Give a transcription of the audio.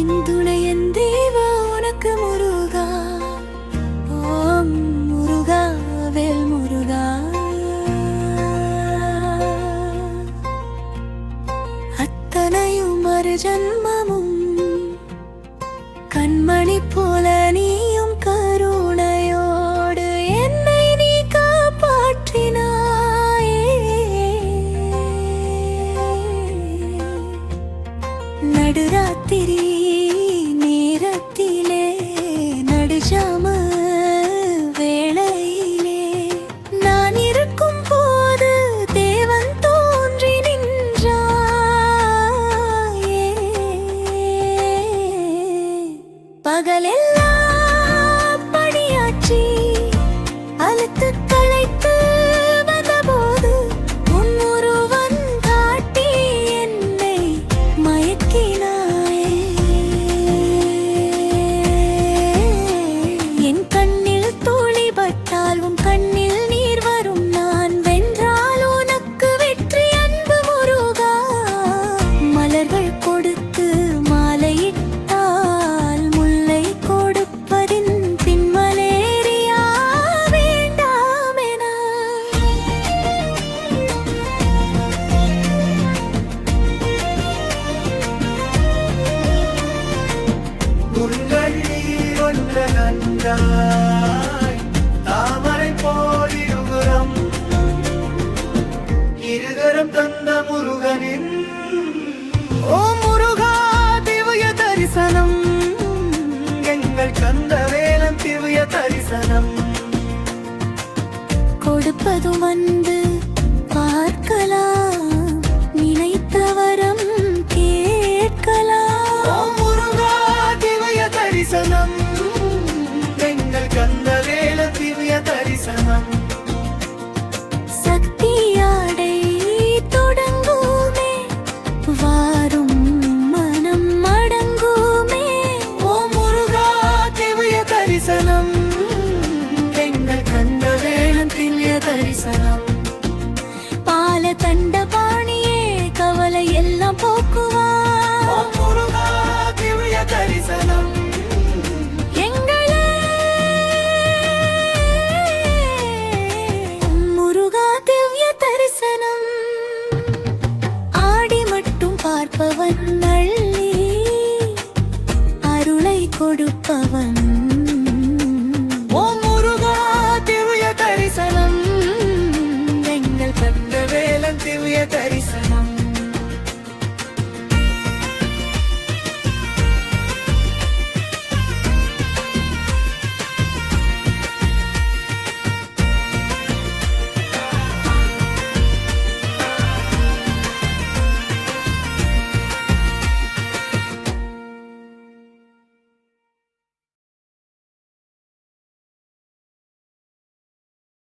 இந்துணை என் தேவா உனக்கு முருகா. ஓம் முருகா வேல் முருகா. அத்தனையும் மறு ஜன்மமும் கண்மணி போல நீயும் கருணையோடு என்னை நீ காப்பாற்றினாயே. நடுராத்திரி பகலெல்லாம் பணியாற்றி நீரொன்ற நன்றாய். தாமரை போல் இருகரம் தந்த முருகனின். ஓ முருகா திவ்ய தரிசனம். எங்கள் கந்த வேலம் திவ்ய தரிசனம். கொடுப்பதும் வந்து பார்க்கலாம். கொடுப்பவன் நள்ளி அருளை கொடுப்பவன்.